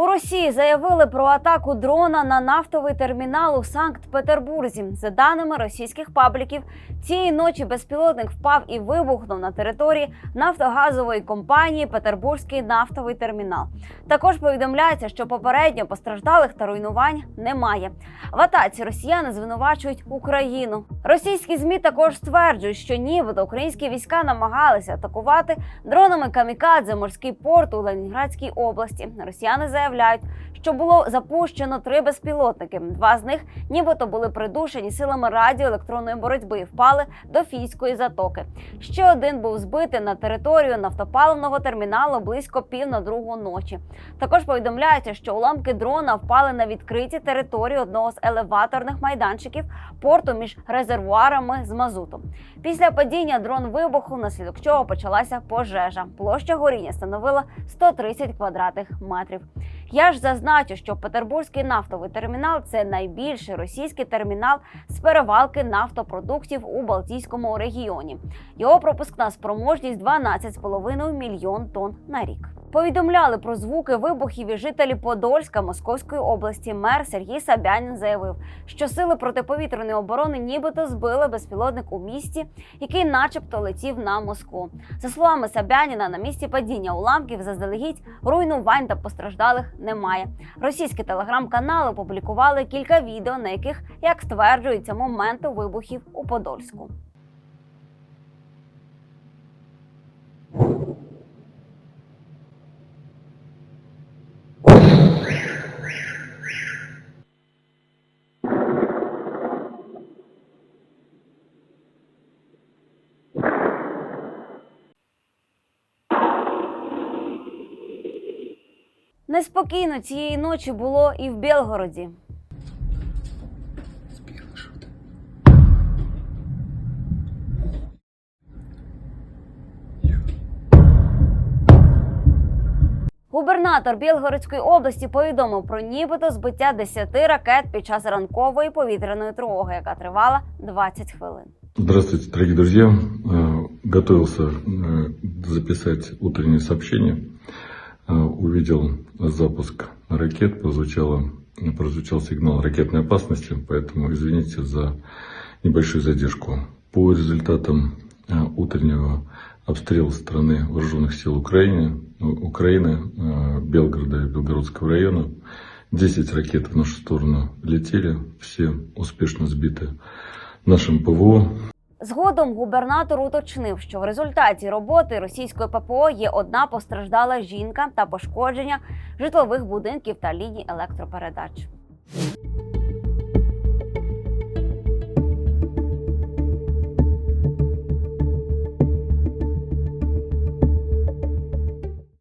У Росії заявили про атаку дрона на нафтовий термінал у Санкт-Петербурзі. За даними російських пабліків, цієї ночі безпілотник впав і вибухнув на території нафтогазової компанії Петербурзький нафтовий термінал. Також повідомляється, що попередньо постраждалих та руйнувань немає. В атаці росіяни звинувачують Україну. Російські змі також стверджують, що нібито українські війська намагалися атакувати дронами камікадзе морський порт у Ленінградській області. Росіяни заявляють, що було запущено три безпілотники. Два з них, нібито, були придушені силами радіоелектронної боротьби впали до фійської затоки. Ще один був збитий на територію нафтопаливного терміналу близько пів на другу ночі. Також повідомляється, що уламки дрона впали на відкриті території одного з елеваторних майданчиків порту між резервуарами з мазутом. Після падіння дрон вибуху, наслідок чого почалася пожежа. Площа горіння становила 130 квадратних метрів. Я ж зазначу, що Петербурзький нафтовий термінал це найбільший російський термінал з перевалки нафтопродуктів у Балтійському регіоні. Його пропускна спроможність 12,5 мільйон тонн на рік. Повідомляли про звуки вибухів і жителі Подольська Московської області. Мер Сергій Сабянін заявив, що сили протиповітряної оборони нібито збили безпілотник у місті, який, начебто, летів на Москву. За словами Сабяніна, на місці падіння уламків заздалегідь руйнувань та постраждалих немає. Російські телеграм-канали опублікували кілька відео, на яких, як стверджується, моменти вибухів у Подольську. Неспокійно цієї ночі було і в Білгороді. Губернатор Білгородської області повідомив про нібито збиття 10 ракет під час ранкової повітряної тривоги, яка тривала 20 хвилин. Здравствуйте, дорогие друзья. Э, Готовился э, записать утреннее сообщение. Э, Увидел запуск ракет, прозвучало, прозвучал сигнал ракетной опасности, поэтому извините за небольшую задержку. По результатам э, утреннего обстрела страны вооруженных сил Украины, э, Украины, э, Белгорода и Белгородского района, 10 ракет в нашу сторону летели, все успешно сбиты нашим ПВО, Згодом губернатор уточнив, що в результаті роботи російської ППО є одна постраждала жінка та пошкодження житлових будинків та ліній електропередач.